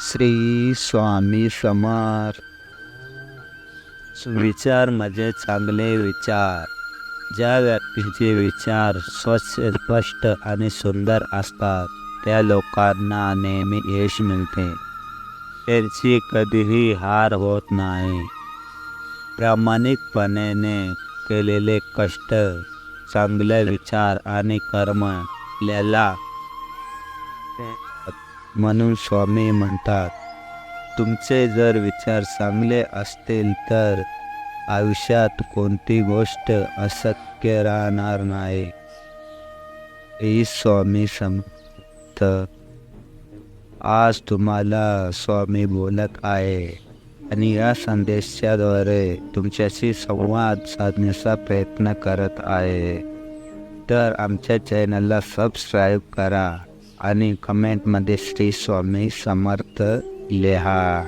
श्री स्वामी समर्थ. विचार म्हणजे चांगले विचार. ज्या व्यक्तीचे विचार स्वच्छ स्पष्ट आणि सुंदर असतात त्या लोकांना नेहमी यश मिळते. त्यांची कधीही हार होत नाही. प्रामाणिकपणे केलेले कष्ट चांगले विचार आणि कर्म आपल्याला म्हणून स्वामी म्हणतात तुमचे जर विचार चांगले असतील तर आयुष्यात कोणती गोष्ट अशक्य राहणार नाही. ही स्वामी समर्थ आज तुम्हाला स्वामी बोलत आहे आणि या संदेशाद्वारे तुमच्याशी संवाद साधण्याचा प्रयत्न करत आहे. तर आमच्या चॅनलला सबस्क्राईब करा. आणि कमेंटमध्ये श्री स्वामी समर्थ लिहा.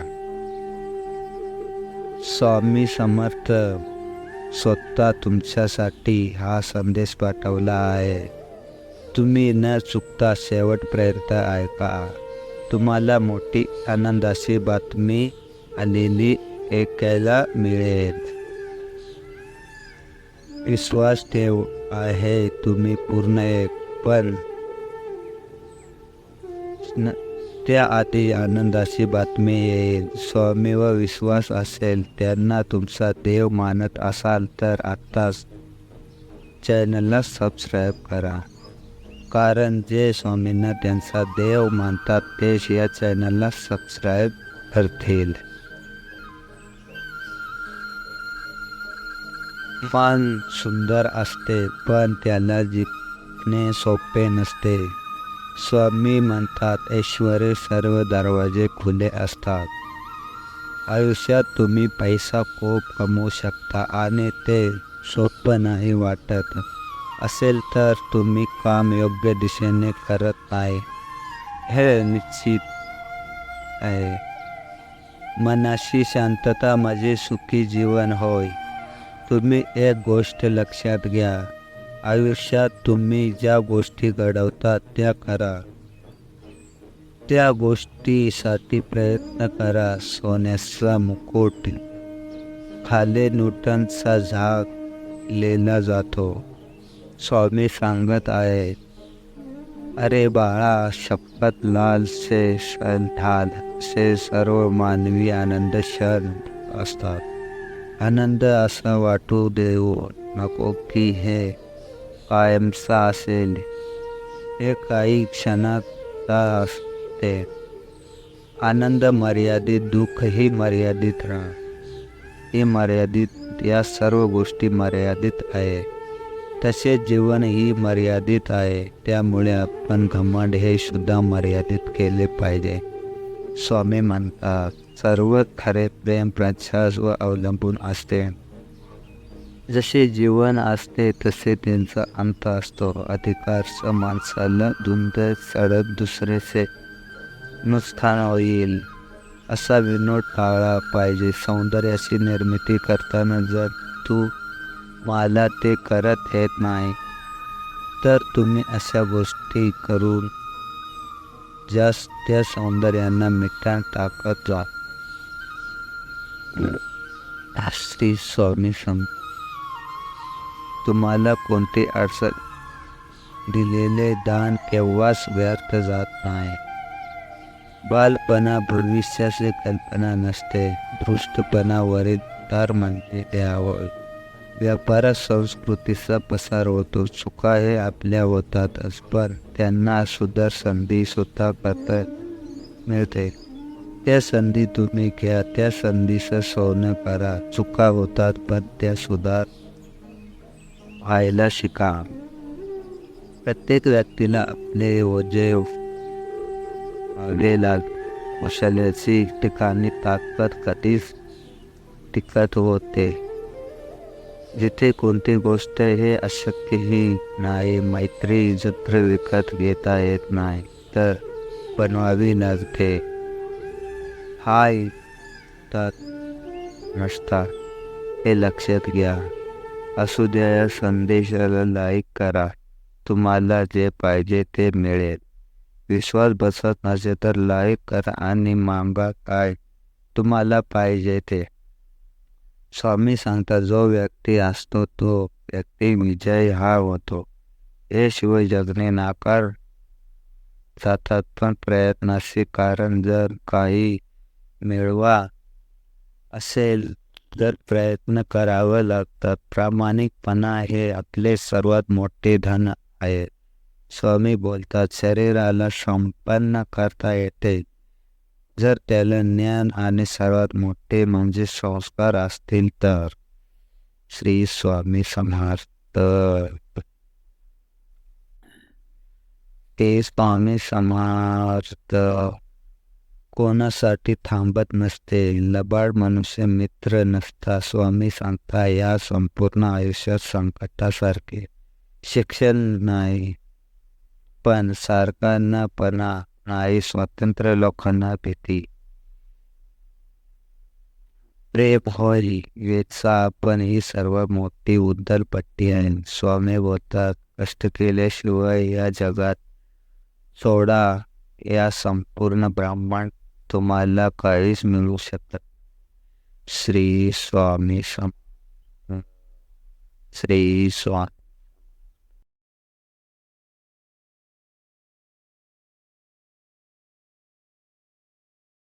स्वामी समर्थ स्वतः तुमच्यासाठी हा संदेश पाठवला आहे. तुम्ही न चुकता शेवटपर्यंत ऐका. तुम्हाला मोठी आनंदाची बातमी आलेली ऐकायला मिळेल. विश्वास ठेव आहे तुम्ही पूर्ण एक पण न- त्याआधी आनंदाची बातमी येईल. स्वामीवर विश्वास असेल त्यांना तुमचा देव मानत असाल तर आत्ताच चॅनलला सबस्क्राईब करा. कारण जे स्वामींना त्यांचा देव मानतात तेच या चॅनलला सबस्क्राईब करतील. मन सुंदर असते पण त्याला जिंकणे सोपे नसते. स्वामी म्हणतात ऐश्वर सर्व दरवाजे खुले असतात. आयुष्यात तुम्ही पैसा खूप कमवू शकता आणि ते सोपं नाही वाटत. असेल तर तुम्ही काम योग्य दिशेने करत नाही. हे निश्चित आहे. मनाशी शांतता माझे सुखी जीवन होय. तुम्ही एक गोष्ट लक्षात घ्या. आयुष्यात तुम्ही ज्या गोष्टी घडवतात त्या करा. त्या गोष्टीसाठी प्रयत्न करा सोन्याचा मुकुट. खाले न्यूटनचा झाक लेला जातो. स्वामी सांगत आहेत अरे बाळा शपथ लाल से ढाल से सर्व मानवी आनंद क्षण असतात. आनंद असा वाटू देऊ नको की हे कायमचा असेल हे काही क्षणात असते. आनंद मर्यादित दुःखही मर्यादित राह हे मर्यादित या सर्व गोष्टी मर्यादित आहे. तसेच जीवनही मर्यादित आहे. त्यामुळे आपण घमंड हे सुद्धा मर्यादित केले पाहिजे. स्वामी म्हणतात सर्व खरे प्रेम प्रच्छास व अवलंबून असते. जसे जीवन असते तसे त्यांचा अंत असतो. अधिकार माणसाला धुंद चढत दुसरेचे नुकसान होईल असा विनोद टाळला पाहिजे. सौंदर्याची निर्मिती करताना जर तू मला ते करत येत नाही तर तुम्ही अशा गोष्टी करून जास्त त्या सौंदर्यांना मिठाण टाकत जा. श्री स्वामी सम तुम्हाला कोणती अडचण दिलेले दान केव्हाच व्यर्थ जात नाही. बालपणा भविष्याची कल्पना नसते दृष्टपणावरील तार म्हणते द्यावं व्यापारात संस्कृतीचा पसार होतो चुका हे आपल्या होतातच पण त्यांना सुधार संधी स्वतः करता मिळते. त्या संधी तुम्ही घ्या त्या संधीचं सोनं करा. चुका होतात पण त्या सुधार व्हायला शिका. प्रत्येक व्यक्तीला आपले ओझे मागे लाग. मशाल्याची ठिकाणी ताकद कधीच टिकत होते. जिथे कोणती गोष्ट हे अशक्यही नाही मैत्री जत्र विकत घेता येत नाही तर बनवावी लागते. हाय तर नसता हे लक्षात घ्या. असू द्या या संदेशाला लाईक करा. तुम्हाला जे पाहिजे ते मिळेल. विश्वास बसत नसेल तर लाईक करा आणि मांगा काय तुम्हाला पाहिजे ते. स्वामी सांगतात जो व्यक्ती असतो तो व्यक्ती विजय हा होतो. हे शिवाय जगणे नाकार जातात पण प्रयत्नाशी कारण जर काही मिळवा असेल तर प्रयत्न करावं लागतात. प्रामाणिकपणा हे आपले सर्वात मोठे धन आहे. स्वामी बोलतात शरीराला संपन्न करता येते. जर त्याला ज्ञान आणि सर्वात मोठे म्हणजे संस्कार असतील तर. श्री स्वामी समर्थ. ते स्वामी समर्थ. कोणासाठी थांबत नसते. लबाड मनुष्य मित्र नसता. स्वामी सांगता, या संपूर्ण आयुष्यात संकटासारखे. शिक्षण नाही, पण सारखांनापणा नाही. स्वतंत्र लोकांना भीती. प्रेम होय वेचा आपण ही सर्व मोठी उद्दलपट्टी आहे. स्वामी बोलतात, कष्ट केल्याशिवाय या जगात सोडा. या संपूर्ण ब्राह्मण तुम्हाला काहीच मिळू शकत श्री स्वामी सम श्री स्वामी